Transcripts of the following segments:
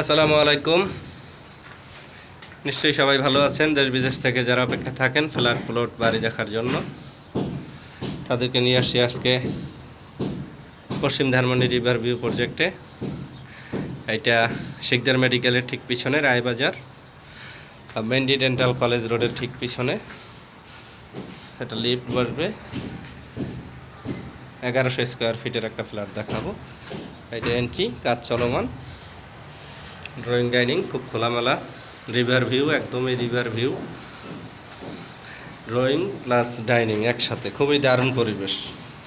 আসসালামু আলাইকুম। নিশ্চয়ই সবাই ভালো আছেন, দেশ বিদেশ থেকে যারা অপেক্ষা থাকেন, ফ্ল্যাট, প্লট, বাড়ি দেখার জন্য। তাদেরকে নিয়ে আসছি আজকে পশ্চিম ধানমন্ডি রিভার ভিউ প্রজেক্টে। এটা শিকদার মেডিকেলের ঠিক পিছনে, রায়বাজার মেন্ডি ডেন্টাল কলেজ রোডের ঠিক পিছনে। একটা লিফট বসবে। এগারোশো স্কোয়ার ফিটের একটা ফ্ল্যাট দেখাবো। এটা এন্ট্রি কাজ চলমান। ড্রয়িং ডাইনিং খুব খোলামেলা রিভার ভিউ একদমই river view drawing plus dining একসাথে, খুবই দারুণ পরিবেশ,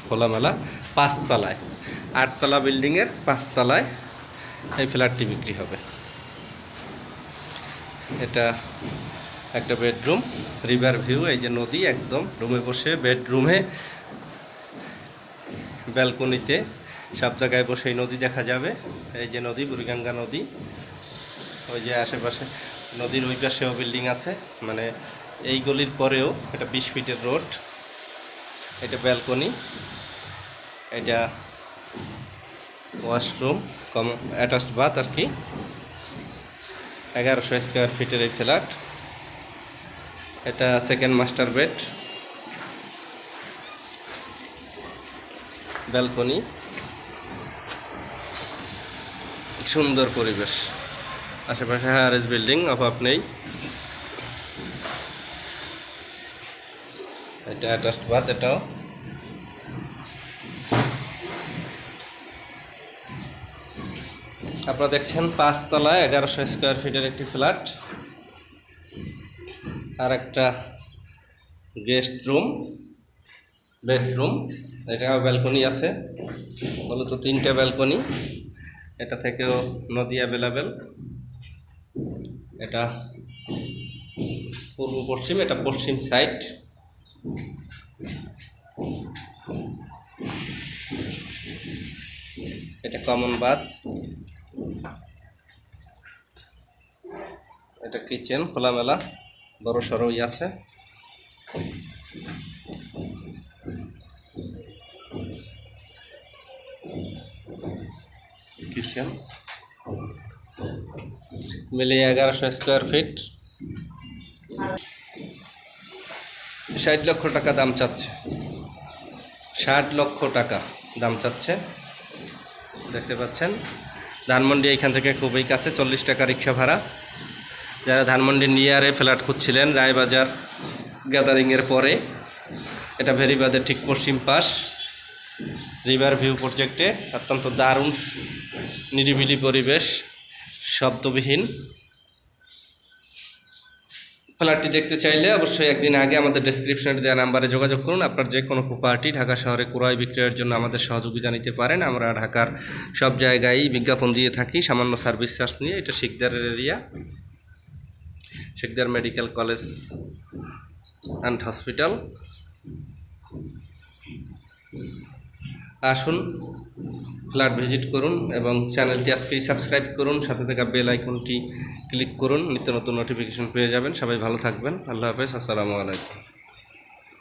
খোলামেলা, পাঁচতলায়। আটতলা বিল্ডিংয়ের পাঁচতলায় এই ফ্ল্যাটটি বিক্রি হবে। এটা একটা বেডরুম রিভার ভিউ এই যে নদী একদম, রুমে বসে বেডরুমে ব্যালকনিতে সব জায়গায় বসে নদী দেখা যাবে। এই যে নদী, বুড়িগঙ্গা নদী। ওই যে আশেপাশে নদীর ওই পাশেও বিল্ডিং আছে। মানে এই গলির পরেও এটা বিশ ফিটের রোড এটা ব্যালকনি এটা ওয়াশরুম কম অ্যাটাচড বাথ আর কি। এগারোশো স্কোয়ার ফিটের এই ফ্ল্যাট এটা সেকেন্ড মাস্টার বেড ব্যালকনি সুন্দর পরিবেশ। আশেপাশে হায়ারেজ বিল্ডিং, অভাব নেই। এটা অ্যাটাচড বাথ এটাও। আপনারা দেখছেন পাঁচতলায় এগারোশো স্কোয়ার ফিটের একটি ফ্ল্যাট আর একটা গেস্ট রুম বেডরুম এটাও ব্যালকনি আছে। মূলত তিনটা ব্যালকনি এটা থেকেও নদী অ্যাভেলেবেল এটা পূর্ব পশ্চিম, এটা পশ্চিম সাইড এটা কমন বাথ এটা কিচেন খোলামেলা বড় সড়ই আছে। কিচেন মিলিয়ে এগারোশো স্কোয়ার ফিট ষাট লক্ষ টাকা দাম চাচ্ছে। ষাট লক্ষ টাকা দাম চাচ্ছে। দেখতে পাচ্ছেন, ধানমন্ডি এইখান থেকে খুবই কাছে, চল্লিশ টাকা রিক্সা ভাড়া। যারা ধানমন্ডি নিয়ারে ফ্ল্যাট খুঁজছিলেন, রায়বাজার গ্যাদারিংয়ের পরে, এটা ভেরিবাদের ঠিক পশ্চিম পাশ। রিভার ভিউ প্রজেক্টে অত্যন্ত দারুণ, নিরিবিলি পরিবেশ। শব্দবিহীন। ফ্ল্যাটটি দেখতে চাইলে অবশ্যই একদিন আগে আমাদের ডেসক্রিপশনে দেওয়া নাম্বারে যোগাযোগ করুন। আপনার যে কোনো প্রপার্টি ঢাকা শহরে ক্রয় বিক্রয়ের জন্য আমাদের সহযোগিতা নিতে পারেন। আমরা ঢাকার সব জায়গায় বিজ্ঞাপন দিয়ে থাকি, সামান্য সার্ভিস চার্জ নিয়ে। এটা শিকদারের area Sikdar medical college and hospital আসুন। ফ্ল্যাট ভিজিট করুন এবং চ্যানেলটি আজকেই সাবস্ক্রাইব করুন। সাথে থাকা বেল আইকনটি ক্লিক করুন। নিত্য নতুন নোটিফিকেশন পেয়ে যাবেন। সবাই ভালো থাকবেন। আল্লাহ হাফেজ। আসসালামু আলাইকুম।